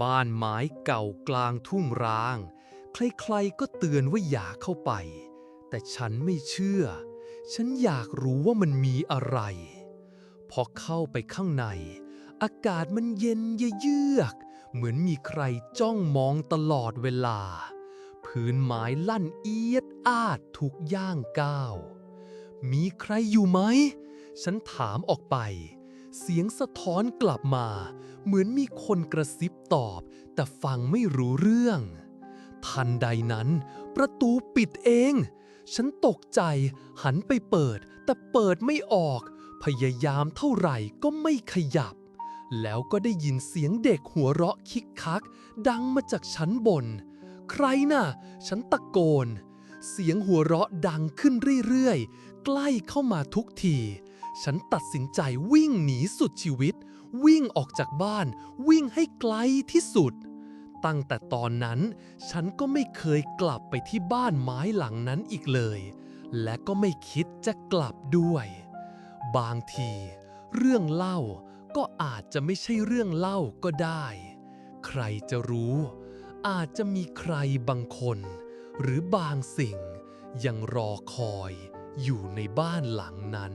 บ้านไม้เก่ากลางทุ่งร้าง ใครๆก็เตือนว่าอย่าเข้าไป แต่ฉันไม่เชื่อ ฉันอยากรู้ว่ามันมีอะไร พอเข้าไปข้างใน อากาศมันเย็นเยือกเหมือนมีใครจ้องมองตลอดเวลา พื้นไม้ลั่นเอียดอาดทุกย่างก้าว มีใครอยู่ไหม ฉันถามออกไป เสียงสะท้อนกลับมา เหมือนมีคนกระซิบตอบ แต่ฟังไม่รู้เรื่อง ทันใดนั้น ประตูปิดเอง ฉันตกใจหันไปเปิด แต่เปิดไม่ออก พยายามเท่าไหร่ก็ไม่ขยับ แล้วก็ได้ยินเสียงเด็กหัวเราะคิกคัก ดังมาจากชั้นบน ใครน่ะ ฉันตะโกน เสียงหัวเราะดังขึ้นเรื่อยๆ ใกล้เข้ามาทุกที ฉันตัดสินใจวิ่งหนีสุดชีวิต วิ่งออกจากบ้าน วิ่งให้ไกลที่สุด ตั้งแต่ตอนนั้น ฉันก็ไม่เคยกลับไปที่บ้านไม้หลังนั้นอีกเลย และก็ไม่คิดจะกลับด้วย บางที เรื่องเล่าก็อาจจะไม่ใช่เรื่องเล่าก็ได้ ใครจะรู้ อาจจะมีใครบางคน หรือบางสิ่งยังรอคอยอยู่ในบ้านหลังนั้น